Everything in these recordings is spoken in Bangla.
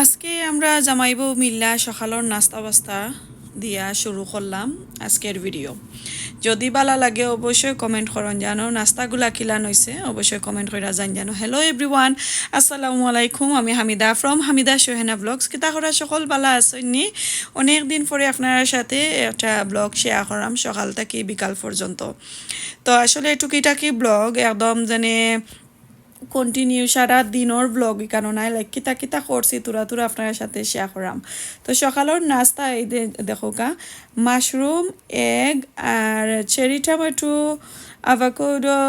আজকে আমরা জামাইব মিল্লা সকালের নাস্তা বাস্তা দিয়া শুরু করলাম আজকের ভিডিও যদি ভালো লাগে, অবশ্যই কমেন্ট করুন। জানো, নাস্তাগুলা কিলান হয়েছে অবশ্যই কমেন্ট করে জান জানো হ্যালো এভরিওয়ান আসসালামু আলাইকুম। আমি হামিদা ফ্রম হামিদা সোহেনা ব্লগস কিতা করা সকল বালা আসেননি অনেক দিন পরে আপনার সাথে একটা ব্লগ শেয়ার করাম, সকাল থেকে বিকাল পর্যন্ত। তো আসলে টুকিটাকি ব্লগ একদম যেনে কন্টিনিউ সারা দিনের ব্লগ ইকানো নাই লাইক কিতা কিতা করছি তুরা তুরা আপনার সাথে শেয়ার করাম তো সকালের নাস্তা এই দেখো কা মাশরুম এগ আর চেরি টমেটো আভাকোডো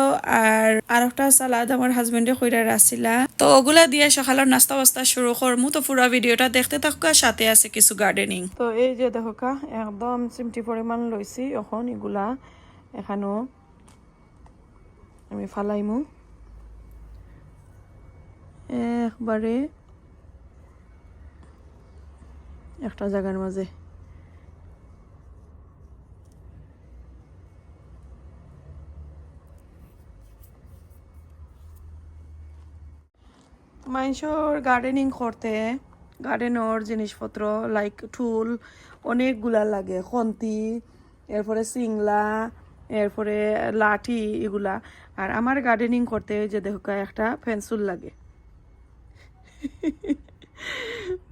আর আর একটা সালাদ আমার হাজবেন্ডে কইরা রাখছিলা তো ওগুলা দিয়ে সকালের নাস্তা বাস্তা শুরু করমু তো পুরো ভিডিওটা দেখতে থাকুকা সাথে আছে কিছু গার্ডেনিং তো এই যে দেখো কা একদম চিমটি পরিমাণ লইছি এখন এগুলা এখানেও আমি ফালাইমু। একবারে একটা জায়গার মাঝে। মানুষের গার্ডেনিং করতে গার্ডেনের জিনিসপত্র লাইক টুল অনেকগুলা লাগে, খন্তি, এরপরে সিংলা, এরপরে লাঠি এগুলা। আর আমার গার্ডেনিং করতে যে দেখো একটা পেন্সিল লাগে।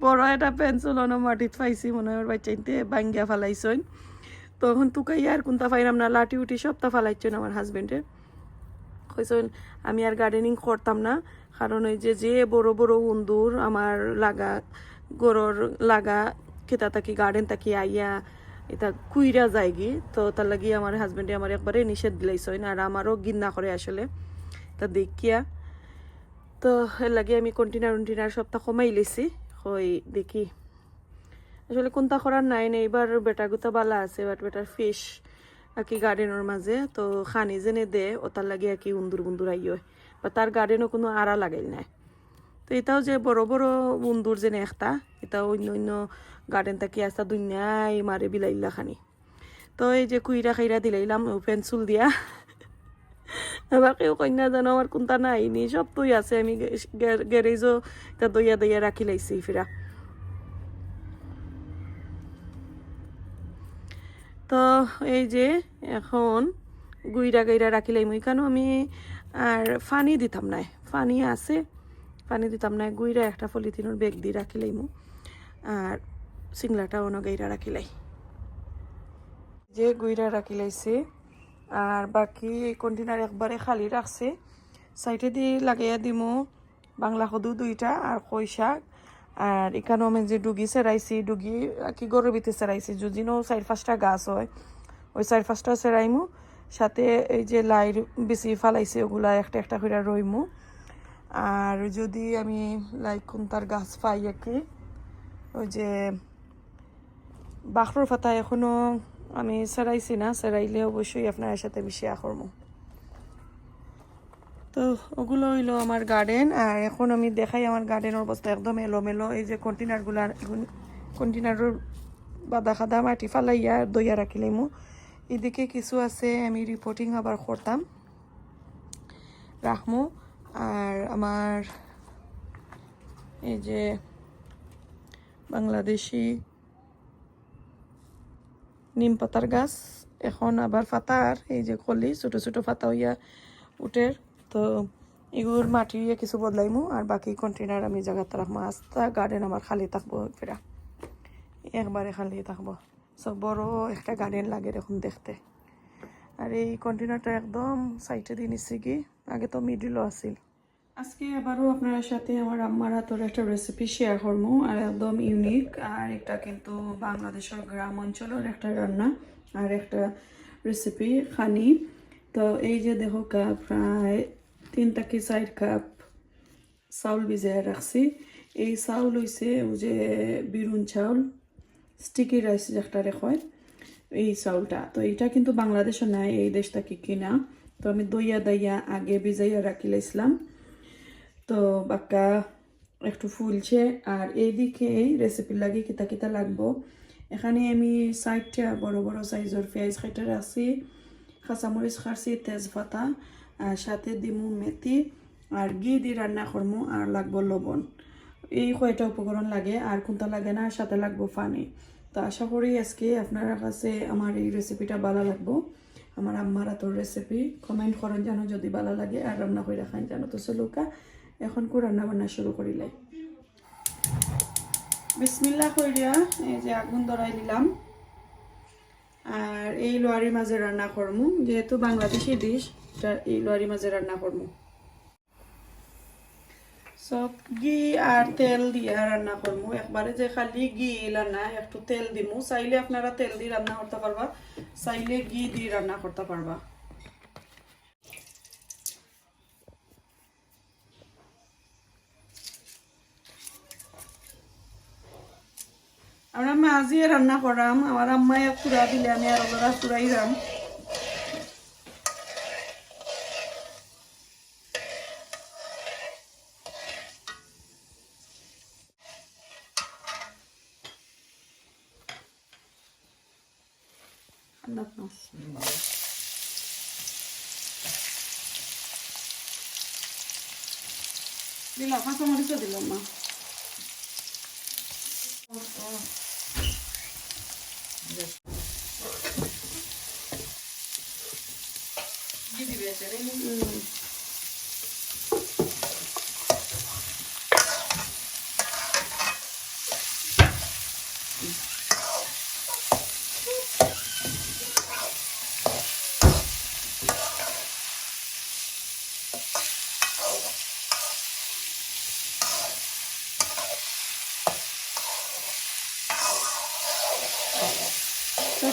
বড় একটা পেন্সিল অন মাটিত পাইছি, মনে হয় বাচ্চাইতে বাঙ্গিয়া ফালাইছইন। তখন তুকাই আর কোনটা পাইলাম না, লাঠি উঠি সবটা ফালাইছেন আমার হাজবেন্ডে কইছেন আমি আর গার্ডেনিং করতাম না, কারণ ওই যে যে বড় বড় উন্দুর আমার লাগা, গরর লাগা, খেতা থাকি গার্ডেন থাকি আইয়া এটা কুইরা যায়গি, তো তার লাগি আমার হাজবেন্ডে আমার একবারে নিষেধ দিলাইছইন, আর আমারও গিন্না করে আসলে। তা দেখিয়া তো এর লাগে আমি কন্টেনার উন্টিনার সপ্তাহ কমাই লেছি। হই দেখি। আসলে কোনটা করার নাই না এবার বেটা গুতা বালা আছে বাট বেটার ফিশ আকি গার্ডেনের মাঝে তো খানি জেনে দে ও তার লাগে আকি উন্দুর বুন্দুর আইয়। বা তার গার্ডেনও কোনো আড়া লাগাই নাই। তো এটাও যে বড় বড় উন্দুর যেনে একটা এটা অন্য অন্য গার্ডেন থাকি আসতা দুনিয়ায় মারে বিলাইলা খানি। তো এই যে কুইরা খাইরা দিলাইলাম পেন্সিল দিয়া। এবার কেউ কন্যা জানো আমার কোনটা নাই নি সব তুই আছে আমি গ্যারেজও তা দইয়া দইয়া রাখি লাইছি ফিরা তো এই যে এখন গুইরা গাইরা রাখি লাইম এখানেও আমি আর ফানি দিতাম নাই ফানি আছে পানি দিতাম না গুইরা একটা পলিথিনের বেগ দিয়ে রাখি লাইমু আর সিংলাটা অন্য গাইরা রাখি লাই যে গুইরা রাখি লাইছে আর বাকি কন্টেনার একবারে খালি রাখছে সাইডে দিয়ে লাগাইয়া দিমু বাংলা সদু দুইটা আর কই শাক। আর এখানেও আমি যে ডুগি সেরাইছি ডুগি কি গরুর ভিতরে সেরাইছি যদিনও চার পাঁচটা গাছ হয়। ওই চার পাঁচটা সেরাইমু সাথে এই যে লাইর বেশি ফালাইছে, ওগুলা একটা একটা করে রইমু আর যদি আমি লাইক কোনটার গাছ পাই আর কি ওই যে বাখরুর ফাতা এখনও আমি সেরাইছি না সেরাইলে অবশ্যই আপনার সাথে আমি শেয়ার করব। তো ওগুলো হইল আমার গার্ডেন আর এখন আমি দেখাই আমার গার্ডেনের অবস্থা একদম এলোমেলো। এই যে কন্টেনারগুলো কন্টেনারের বাদা খাদা মাটি ফালাইয়া দইয়া রাখিলামু এদিকে কিছু আছে, আমি রিপোর্টিং আবার করতাম। রাখমু। আর আমার এই যে বাংলাদেশি নিম পাতার গাছ, এখন আবার পাতার এই যে কলি, ছোট ছোট পাতা হইয়া উঠের তো এগুলোর মাটি হইয়া কিছু বদলাইমু, আর বাকি কন্টেনার আমি জায়গাতে রাখব আস্তা গার্ডেন আমার খালি থাকব ফেরা একবারে খালি থাকব। সব বড় একটা গার্ডেন লাগে এরকম দেখতে। আর এই কন্টেনারটা একদম সাইডে দিয়ে নিচ্ছি কি, আগে তো মিডিলও আছিল। আজকে আবারও আপনার সাথে আমার আম্মার হাতের একটা রেসিপি শেয়ার করব। আর একদম ইউনিক আর এটা কিন্তু বাংলাদেশের গ্রাম অঞ্চলের একটা রান্না আর একটা রেসিপি খানি। তো এই যে দেখো কাপ প্রায় তিন থেকে চার কাপ চাউল ভিজাই রাখছি। এই চাউল হয়েছে যে বিরুন চাউল স্টিকি রাইস যেটা হয় এই চাউলটা। তো এটা কিন্তু বাংলাদেশে নাই, এই দেশটা কি কিনা। তো আমি দইয়া দইয়া আগে ভিজাইয়া রাখি লাইছিলাম তো বাক্কা একটু ফুলছে। আর এইদিকে এই রেসিপির লাগে কিতা কিতা লাগবো। এখানে আমি সাইডটা বড় বড় সাইজের পেঁয়াজ খাইটা রাখছি কাঁচামরিচ খারছি তেজপাতা আর সাথে দিমু মেথি, আর ঘি দিয়ে রান্না করমু আর লাগবো লবণ। এই কয়টা উপকরণ লাগে আর কোনটা লাগে না, সাথে লাগবো পানি। তো আশা করি আজকে আপনার কাছে আমার এই রেসিপিটা ভালো লাগবো। আমার আম্মার হাতের রেসিপি কমেন্ট করেন যেন যদি ভালো লাগে আর রান্না করে রাখান জানো। তো চলুকা এখন কো রান্না বান্না শুরু করিলাই বিসমিল্লা কইরা এই যে আগুন ধরাই দিলাম আর এই লোয়ারির মাঝে রান্না করমু, যেহেতু বাংলাদেশি ডিশ এই লোয়ারির মাঝে রান্না করমু। সব ঘি আর তেল দিয়ে রান্না করব একবারে যে খালি ঘি রান্না একটু তেল দিমু। চাইলে আপনারা তেল দিয়ে রান্না করতে পারবা, চাইলে ঘি দিয়ে রান্না করতে পারবা। আমরা মাঝিয়ে রান্না করাম, আমার আম্মাই পুরা দিলে আমি আর ওরা পুরাই রাম। দিলাম কাঁচা মরিচও দিলাম মা হুম। তো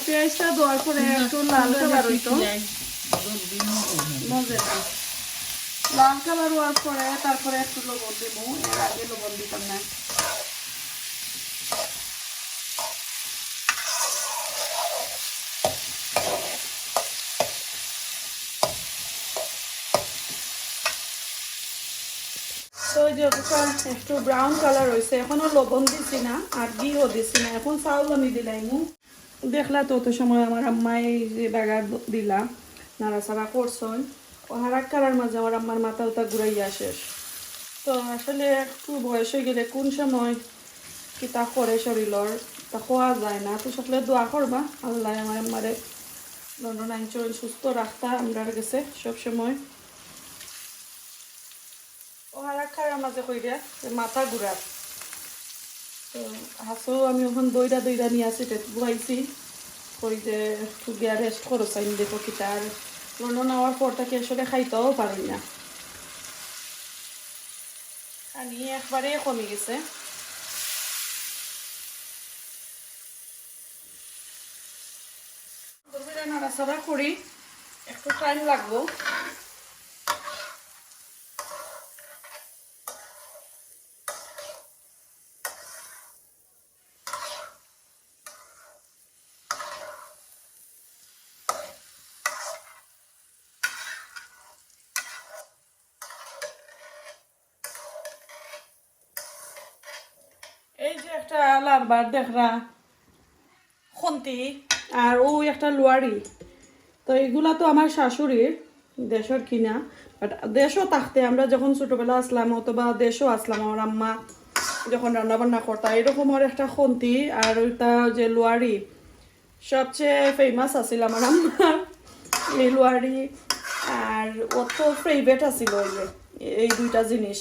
পেঁয়াজটা দেওয়ার পরে একটু লাল কালার হইতো লাল পরে তারপরে একটু লবণ দিব। এর আগে লবণ দিতাম না। একটু ব্রাউন কালার হয়েছে লবণ দিছি না, আর ঘিও দিছি না। এখন চাউল আমি দিলাইমু। দেখলা তো সময় আমার আম্মাই বাগার দিলা। নাড়াচাড়া করছন হারাক কালার মাঝে আমার আম্মার মাথা ওটা ঘুরাইয়া শেষ। তো আসলে একটু বয়স হয়ে গেলে কোন সময় কি তা করে শরীরের, তা খোয়া যায় না। তো সকলে দোয়া করবা, আল্লাহ আমার আম্মারে লন্ডন সুস্থ রাখতা আমরা গেছে সব সময়। ও হারাক খারার মাঝে কইরা মাথা ঘুরার তো হাসো আমি ওখান দইরা দইরা নিয়ে আসি বুয়াইছি কই যে একটু গিয়া রেস্ট করো চাইন দেখো কি তার লন্ডন আওয়ার পরটাকে আসলে খাইতেও পারি না। পানি একবারে কমে গেছে। নাড়াচাড়া করি, একটু টাইম লাগবো এই যে একটা লারবার দেখরা। খন্তি। আর ও একটা লোয়ারি তো এগুলা তো আমার শাশুড়ির দেশের কিনা। বাট দেশও থাকতে আমরা যখন ছোটবেলা আসলাম অথবা দেশও আসলাম আমার আম্মা যখন রান্না বান্না করতা এরকম ওর একটা খন্তি আর ওইটা যে লোয়ারি সবচেয়ে ফেমাস আছিল আমার আম্মা। এই লোয়ারি আর ওর তো ফেভারেট আছিল ওই যে এই দুইটা জিনিস।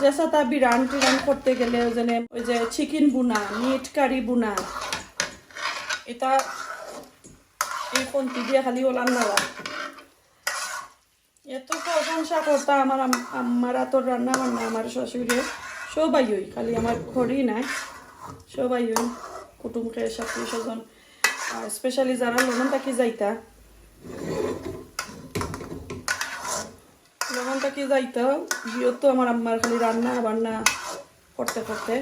যে সাথে বিরান টিরান করতে গেলে ওই যে ওই যে চিকেন বুনা মিট কারি বুনা এটা এই খন্তি দিয়ে খালি ওলান নালা এত প্রশংসা করতা আমার আম- আম্মার তোর রান্না বান্না আমার শাশুড়ি সবাই ওই, খালি আমার ঘরই নাই। সবাই ওই কুটুমকে সাথী স্বজন স্পেশালি যারা লবণ থাকি যাইতা লবণ থাকি যাইতা? বিয়ের তো আমার আম্মার খালি রান্না, বান্না করতে করতে।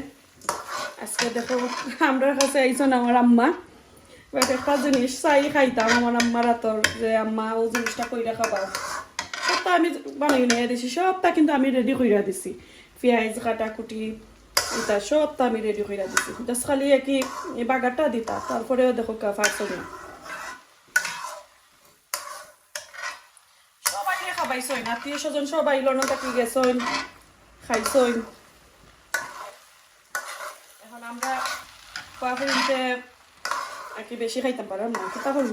আজকে দেখো, আমরা কাছে আইসন আমার আম্মা। একটা জিনিস চাই খাইতাম আমার আম্মার হাতর যে আম্মা, ও জিনিসটা কইরা খাবা। সবটা আমি বানাই নিয়ে দিছি, সবটা কিন্তু আমি রেডি কইরা দিছি। পেঁয়াজ কাটা কুটি এটা সবটা আমি রেডি কইরা দিছি। জাস্ট খালি কি বাগারটা দিতা, তারপরেও দেখো কা ফার্সো না সবাই খাবাইছইন আত্মীয় স্বজন সবাই লন থাকি গেছইন, খাইছইন। এখন আমরা কয়া করিতে আর কি বেশি খাইতাম পারলাম না, কিতা করব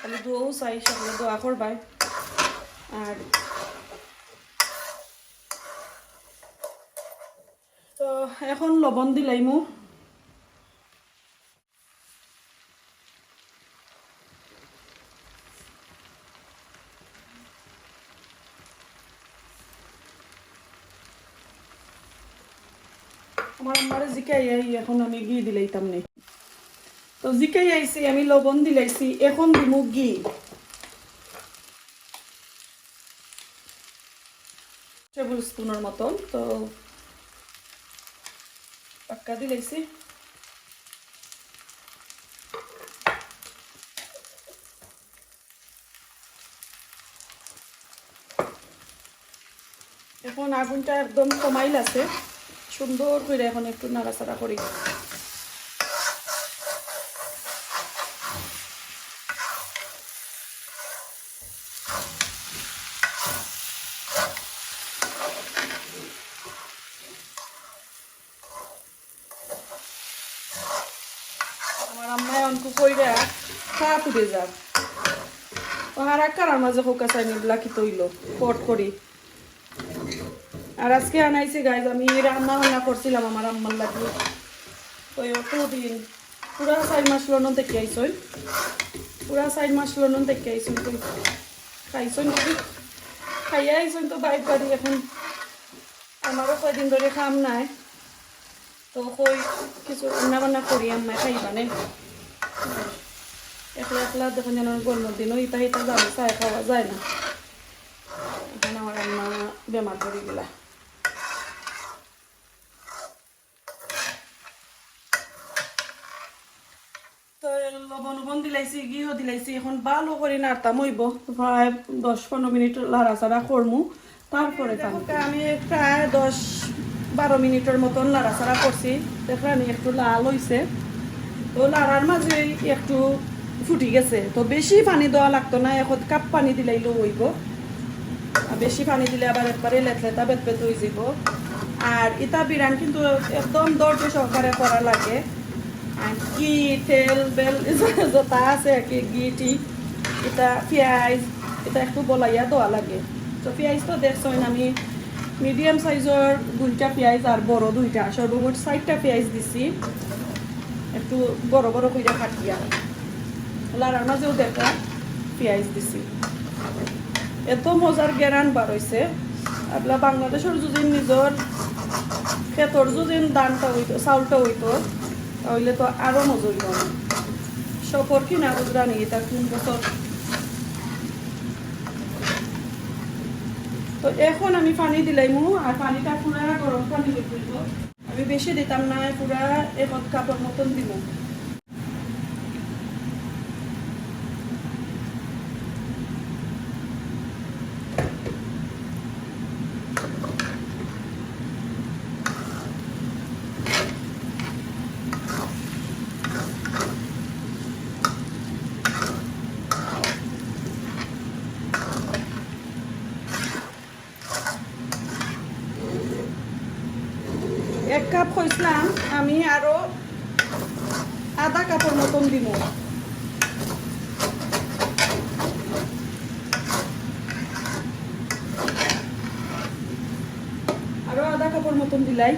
খালি দোয়াও চাই, সকলে দোয়া করবাই। আর তো এখন লবণ দিলাইমু। আমার আমারে জিকাই আই এখন আমি ঘি দিলাইতাম নেই তো জিকাই আইছি, আমি লবণ দিলাইছি, এখন দিমু ঘি। টেবিল স্পুনের মতন, তো পাক্কা দিলাইছি। এখন আগুনটা একদম কমাইল আছে। সুন্দর করে এখন একটু নাড়াচাড়া করি। আমার আম্মায় অঙ্কু কইরা খা তুলে যাক। আর কারার মাঝে হোকা চাইনি ব্লাকি তৈল, পট করি। আর আজকে আনাইছি গাইজ আমি রান্না বান্না করছিলাম, আমার আম্মার লাগে। ওই দিন পুরা চার মাস লন্ডন থেকে আইসই পুরা চার মাস লন্ডন থেকে আইসই তো খাইছই নাকি? খাইয়া আইসই তো বাইক বাড়ি, এখন আমারও কয়দিন ধরে খাম নাই। তো কই, কিছু রান্না বান্না করি আম্মায় খাইবানে একলা একলা দেখুন যেন গরমের দিনও ইতা ইতা যাবে চাই খাওয়া যায় না। এখন আমার আম্মা বেমার পড়ে গেলা তো লবণ দিলাইছি ঘিও দিলাইছি এখন ভালো করে নাড়তাম হইব। প্রায় দশ পনেরো মিনিট লাড়াচাড়া করমু তারপরে আমি প্রায় দশ বারো মিনিটের মতন লাড়াচাড়া করছি। দেখলাম একটু লাল হইছে। তো লাড়ার মাঝে একটু ফুটি গেছে। তো বেশি পানি দেওয়া লাগতো না এখন কাপ পানি দিলাইলেও হইব। বেশি পানি দিলে আবার একবারে লেতলেতা বেত বেত হয়ে যাব আর ইটা বিরান কিন্তু একদম ধৈর্য সহকারে করা লাগে। ঘি তেল বেল যতা আছে কি ঘি টি এটা পেঁয়াজ এটা একটু বলাইয়া দেওয়া লাগে তো পেঁয়াজ তো দেখছেন আমি মিডিয়াম সাইজের দুইটা পেঁয়াজ আর বড় দুইটা সর্বমোট চারটা পেঁয়াজ দিছি একটু বড় বড় কইরা কাটিয়া লাড়ার মাঝেও দেখা পেঁয়াজ দিছি এত মজার গেরান বার হয়েছে আপনার বাংলাদেশের যদি নিজের ক্ষেতর যদি দানটা হইতো চাউলটা হইতো তাহলে তো আরও মজুরি হবে সফর সফর কিনা বুঝরা নেই, এটা তিন বছর? তো এখন আমি পানি দিলাইমু, আর পানিটা পুরা গরম পানি দিব। আমি বেশি দিতাম না, পুরা এখন কাপড় মতন দিব এক কাপ হইছিলাম আমি আরও আধা কাপের মতন দিব আরও আধা কাপের মতন দিলাই।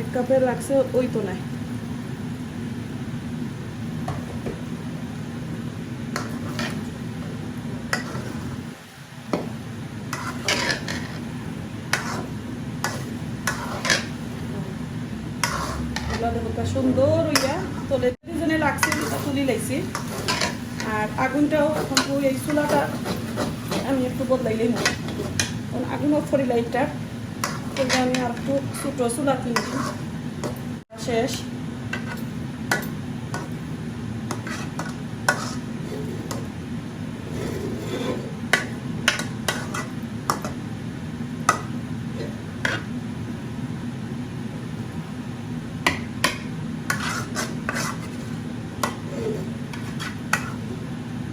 এক কাপের লাগছে ওই তো নাই সুন্দর আর আগুনটাও এই চুলাটা আমি একটু বদলাইলেই কারণ আগুন ফরি লাইটটা আমি আর একটু ছোটো চুলা কিনছি শেষ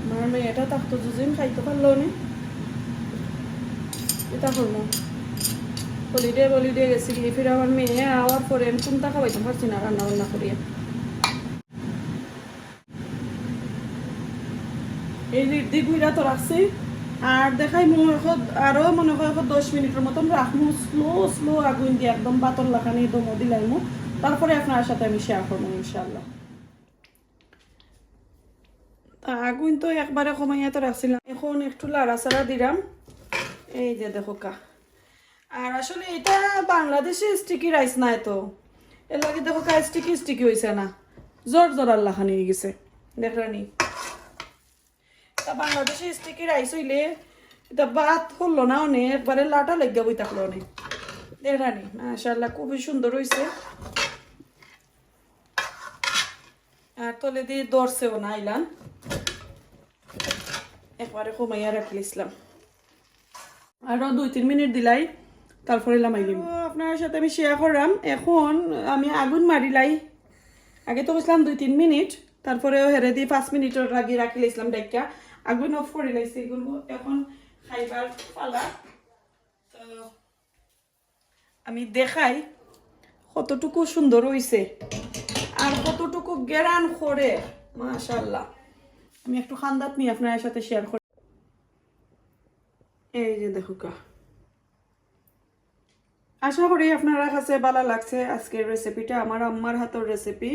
আমার মেয়েটা থাকতো দুদিন খাইতে পারল না এটা হলো হলিডে হলিডে গেছি। ফির আমার মেয়ে আওয়ার পরে আমি কোনটা খাওয়াইতে পারছি না, রান্না বান্না করিয়া এই রিদ্ধি গুইরা তো রাখছি। আর দেখাই মনে হয় আরও মনে হয় দশ মিনিটের মতন রাখমু। স্লো স্লো আগুন দিয়ে একদম বাতর লাখানি দম দিলাইমু। তারপরে আপনার সাথে আমি শেয়ার করব ইনশাল্লাহ আগুন তো একবারে কমাইয়া তো রাখছিলাম। এখন একটু লাড়াচাড়া দিলাম। এই যে দেখো কা। আর আসলে এটা বাংলাদেশে স্টিকি রাইস নাই তো। এর লাগে দেখো কা স্টিকি স্টিকি হয়েছে না। জোর জোর আল্লাহ খানি হয়ে গেছে দেখরানি তা বাংলাদেশে স্টিকি রাইস হইলে এটা ভাত হলো না অনেক একবারে লাটা লেগে বই থাকল অনেক দেখরানি মাশাল্লাহ খুবই সুন্দর হয়েছে আর তলে দিয়ে দরছেও না আইলাম। একবারে কমাইয়া রাখলে আরও দুই তিন মিনিট দিলাই। তারপরে লামাইলিম আপনার সাথে আমি শেয়ার করলাম। এখন আমি আগুন মারিলাই। আগে তো বসলাম দুই, তিন মিনিট। তারপরে হেরে দিয়ে পাঁচ মিনিটের আগে রাখি লাইছিলাম ডাইকা আগুন অফ করে লাইছি এখন খাইবার পালা। আমি দেখাই কতটুকু সুন্দর হইছে আর কতটুকু গেরান করে মাশাল্লাহ আমি একটু খান্দাত নিয়ে আপনার সাথে শেয়ার করি। এই যে দেখো কা আশা করি আপনারা কাছে ভালো লাগছে আজকের রেসিপিটা আমার আম্মার হাতের রেসিপি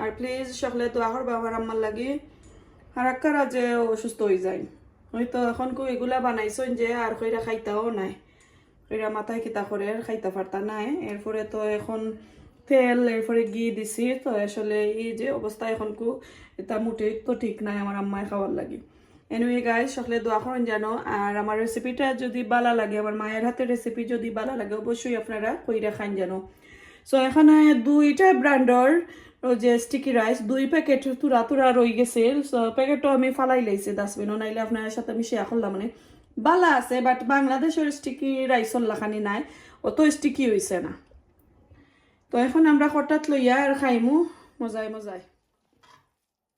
আর প্লিজ সকলে দোয়া করবে আমার আম্মার লাগি। আর যে অসুস্থ হয়ে যায়। হয়তো এখন কো এগুলা বানাইছেন যে আর কইরা খাইতাও নাই। কইরা মাথায় কিতা করে আর খাইতে পারতা নাই। এরপরে তো এখন তেল, এরপরে ঘি দিছি। তো আসলে এই যে অবস্থা এখন কু, এটা মোটেই তো ঠিক নাই আমার আম্মায় খাওয়ার লাগি। এনিওয়ে গাইস সকলে দোয়া করেন জানো। আর আমার রেসিপিটা যদি ভালো লাগে, আমার মায়ের হাতের রেসিপি যদি ভালো লাগে, অবশ্যই আপনারা কইরা খান জানো। সো এখানে দুইটা ব্র্যান্ডর যে স্টিকি রাইস দুই প্যাকেট তুরা তুরা রই গেছে। সো প্যাকেটও আমি ফালাই লাইছি ডাস্টবিনও নাইলে আপনার সাথে আমি শেয়ার করলাম মানে বালা আছে বাট বাংলাদেশের স্টিকি রাইসর লাখানি নাই অত স্টিকি হইছে না। তো এখন আমরা হঠাৎ লইয়া আর খাইমু। মজাই মজাই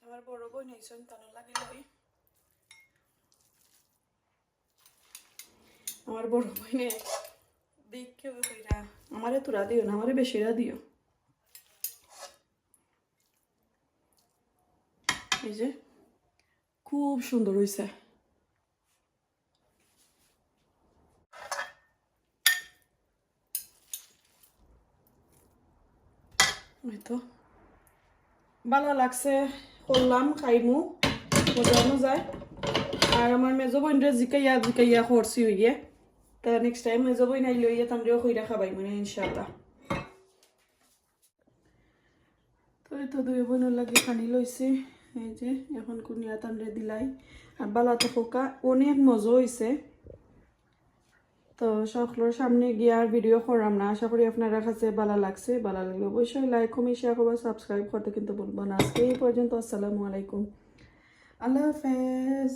আমার বড় বই নাইছেন তানো লাগি আমার বড় বইনে দেখে আমারে তোরা দিও না, আমারে বেশিরা দিও এই যে, খুব সুন্দর এই তো, ভালো লাগছে, করলাম, খাইমু মজা মজায়। আর আমার মেজো বোনরে জিকাইয়া জিকাইয়া করছি হইয়ে তা নেক্সট টাইম মেজো বোন আইলে হইয়ে তামরেও কইরা খাবাই মানে ইনশাআল্লাহ তো এই তো দুই বোনের লাগে খানি লইছি, এই যে এখন কুনিয়া তামরে দিলাই। আর বালাতে পোকা অনেক মজা হইছে। তো সকলের সামনে গিয়ে আর ভিডিও করাম না। আশা করি আপনারা কাছে ভালো লাগছে ভালো লাগলে অবশ্যই লাইক কমেন্ট শেয়ার করবা সাবস্ক্রাইব করতে কিন্তু বলব না। আজকে এই পর্যন্ত, আসসালামু আলাইকুম। আল্লাহ হাফেজ।